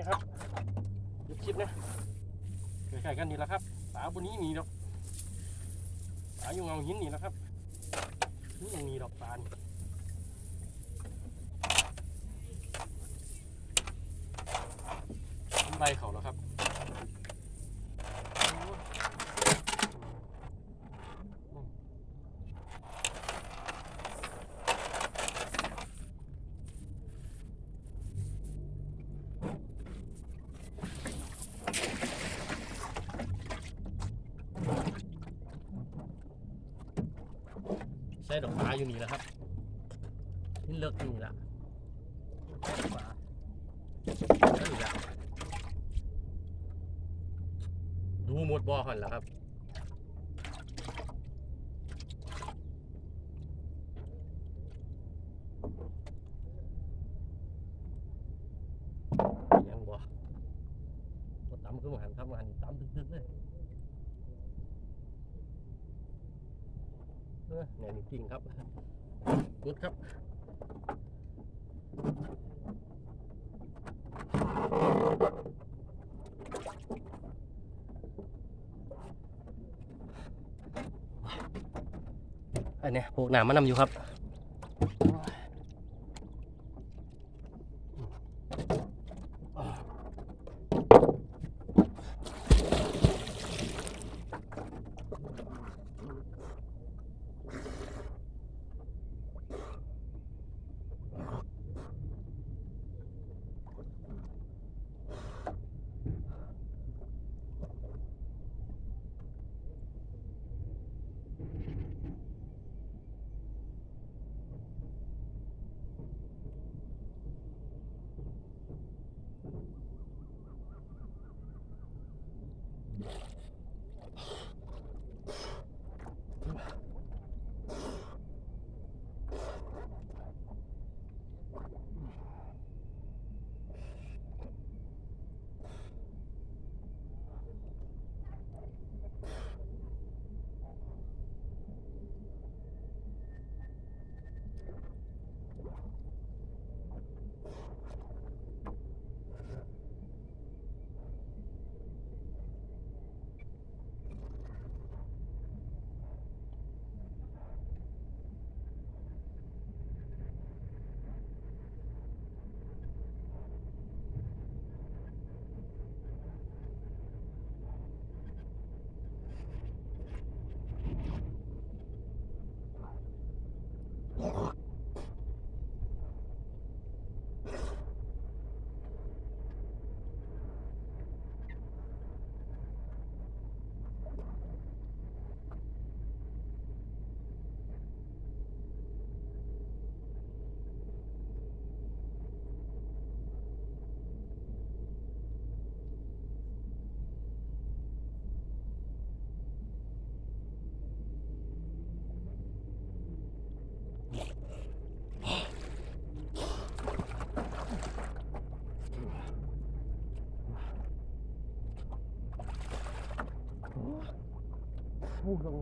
นะครับหยุดคลิปนะใกล้ๆกันนี่แหละครับปลาบนนี้มีดอกปลาอยู่เงาหินนี่แหละครับนี่ยังมีดอกปลานใบเขาแล้วครับ ใส่ดอกปลาอยู่นี่แหละครับนี่เลิกอยู่ละใส่ดอกปลาใส่อีกละดูหมดบ่อหันแล้วครับยังบ่บ่ต่ำขึ้นมาหันครับมาหันต่ำตึกๆเลย เนี่ยจริงครับกดครับอันนี้พวกหนามมันนำอยู่ครับ พูดลง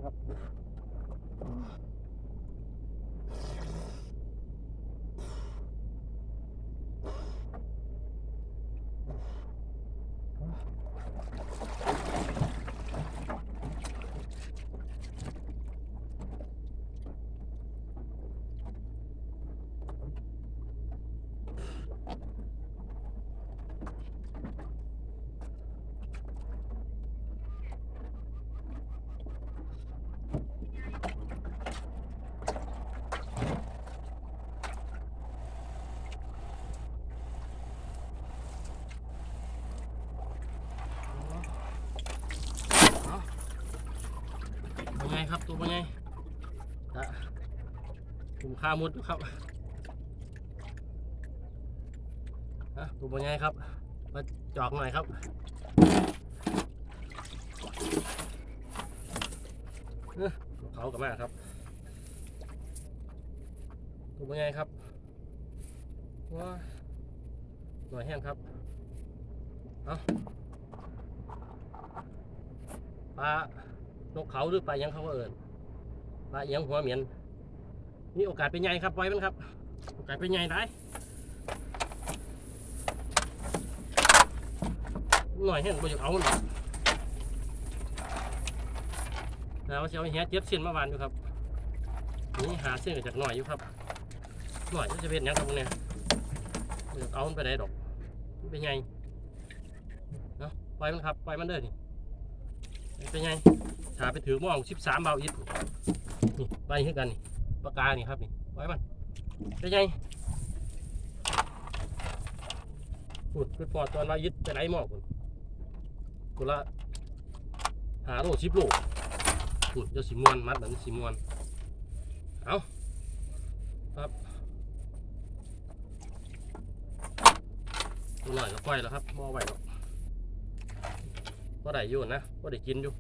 ครับตัวเป็นไงอะถุงข้ามุดครับฮะตัวเป็นไงครับ มาจอกหน่อยครับเขากับมาครับตัวเป็นไงครับว้าหน่อยแห้งครับ เอาปลา นกเขาหรือปลายังเขาก็เอิญปลายังหัวเหมียนนี่โอกาสเป็นไงครับปล่อยมันครับ โอกาสเป็นไงได้หน่อยให้ผมจะเอาหน่อยแล้วจะเอาเหี้ยเจ็บเส้นเมาวานอยู่ครับ นี่หาเส้นจากหน่อยอยู่ครับหน่อยจะเป็นยังครับพวกเนี่ยบ่อยากเอามันไปไหนดอกเป็นไงเนาะปล่อยมันครับปล่อยมันเด้อนี่เป็นไง ถาไปถือหม่องสิบสามเบาอิดนี่ไปให้กันนี่ปากกานี่ครับนี่ปล่อยมันเป็นไงพูดไปปอดตอนว่ายึดไปไหนหมอกคุณกุละหาโลสิบโลพูดจะสิมวนมัดแบบนี้สิมวนเอาครับตัวหน่อยก็ปล่อยแล้วครับมอไหวแล้วก็ได้อยู่นะก็ได้กินอยู่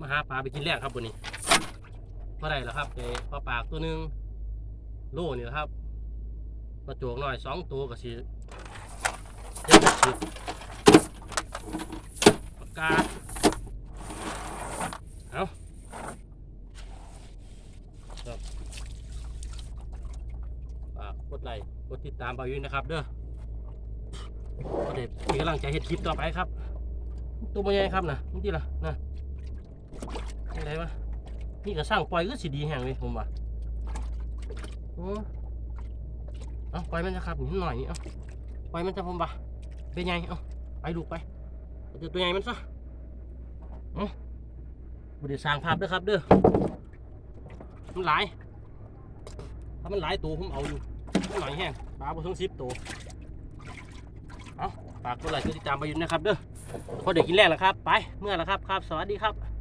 มาหาปลาไปกินแรกครับวันนี้พอได้แล้วครับเอปลาปากตัวหนึ่งโล่นี่ครับกระโจกหน่อยสองตัวกับสีเจ็ดสิบปากกาเอาครับฝากกดไลค์กดติดตามเบาอยู่นะครับ เด้อก็เด็มีกำลังใจเฮ็ดคลิปต่อไปครับ ตัวมันใหญ่ครับนะนี่ที่ละนะ อะไรวะนี่ก็สร้างปล่อยก็สิดีแห่งเลยผมว่าโอ้เอาปล่อยมันนะครับนิดหน่อยนี่เอาปล่อยมันจะผมว่าเป็นไงเอาไปลูไปเอตัวใหญ่มันซะเอาบไดสร้างภาพด้อครับเด้อมันหลายถ้ามันหลายตัวผมเอาอยู่มันหน่อยแห้งปลาบ่ถึงสิบตัวเอาฝากกดไลค์กดติดตามไปอยู่นะครับเด้อพอเด็กกินแรกแล้วครับ ไปเมื่อแล้วครับครับ สวัสดีครับ